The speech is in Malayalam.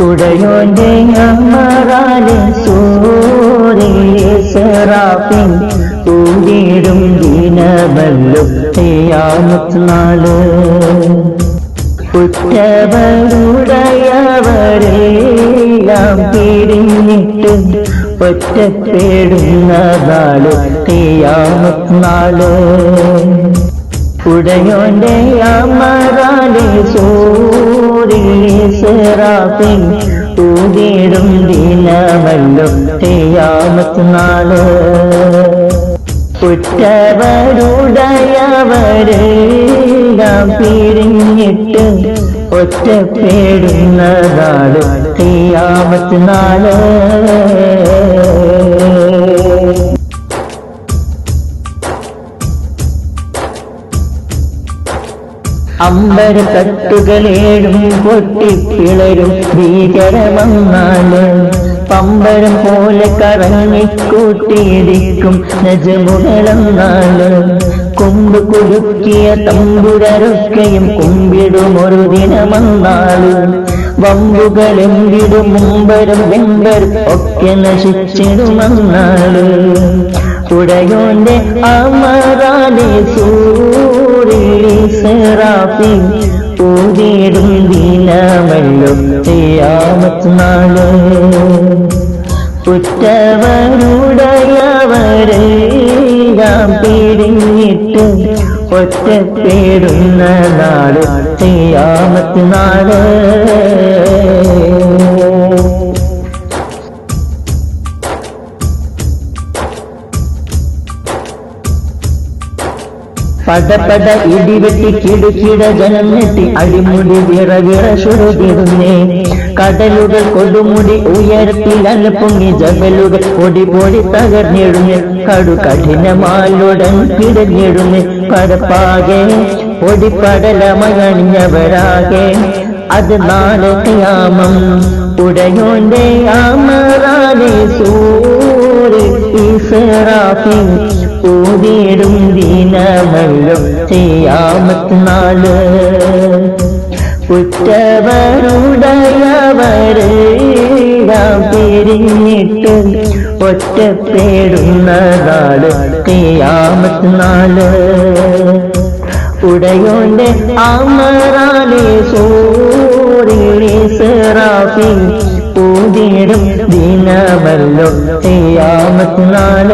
ഉടയോന്റെ അമറാലെ സൂരേ സെറാപ്പിൻ തൂങ്ങിടും ദിനമല്ലോ കുറ്റവരുടയവരെല്ലാം പിരിഞ്ഞിട്ട് ഒറ്റപ്പെടുന്ന നാൾ തെയ്യാമത്ത് നാൾ ഉടയോന്റെ അമറാലെ സെറാഫിൻ തൂങ്ങിടും ദിനമല്ലോ തെയ്യാമത്ത് നാൾ ഉറ്റവരുടയവരെല്ലാം പിരിഞ്ഞിട്ട് ഒറ്റപ്പെടുന്നതാണ് തെയ്യാമത്ത് അമ്പര തട്ടുകളേഴും പൊട്ടിപ്പിളരും ഭീകരമങ്ങാൽ പമ്പരം പോലെ കറങ്ങിക്കൂട്ടിയിരിക്കും നജമുകളെന്നാൽ കൊമ്പ് കുലുക്കിയ തമ്പുരൊക്കെയും കുമ്പിടും ഒരു ദിനമെന്നാൾ വമ്പുകളെങ്കിടും മുമ്പരും വെമ്പർ ഒക്കെ നശിച്ചിടുമെന്നാൾ ഉടയോന്റെ അമറാലേ സൂര്യേ സെറാഫി ഊതിയിടും ദീനമല്ലോ ചെയ്യാമത്ത് നാൾ. ഉറ്റവരുടയവരെല്ലാം പിരിഞ്ഞിട്ട് ഒറ്റപ്പെടുന്ന നാട് ചെയ്യാമത്ത് പടപട ഇടിവെട്ടി കിടുകിട ജനം നെട്ടി അടിമുടി വിറ വിറ ചുരുതിരുന്നേ കടലുകൾ കൊടുമുടി ഉയർത്തി അലപ്പൊങ്ങി. ജബലുകൾ പൊടി പൊടി തകർന്നിടുന്നു. കടു കഠിനമാലുടൻ പിടഞ്ഞിടുന്നു പരപ്പാകെ പൊടിപ്പടലമകണിഞ്ഞവരാകെ അത് നാളെ യാമം ഉടയോന്റെ ആമറാലെ സൂര്യ ഈസറാഫി ഊതിയിടും ദീനമല്ലോ ചെയ്യാമത്ത് നാൾ ഉറ്റവരുടയവരെല്ലാം പിരിഞ്ഞിട്ട് ഒറ്റപ്പെടുന്ന നാൾ ചെയ്യാമത്ത് നാൾ ഉടയോന്റെ അമറാലെ സൂര്യേ സെറാഫി ഊതിയിടും ദിനമല്ലോ ചെയ്യാമത്ത് നാൾ.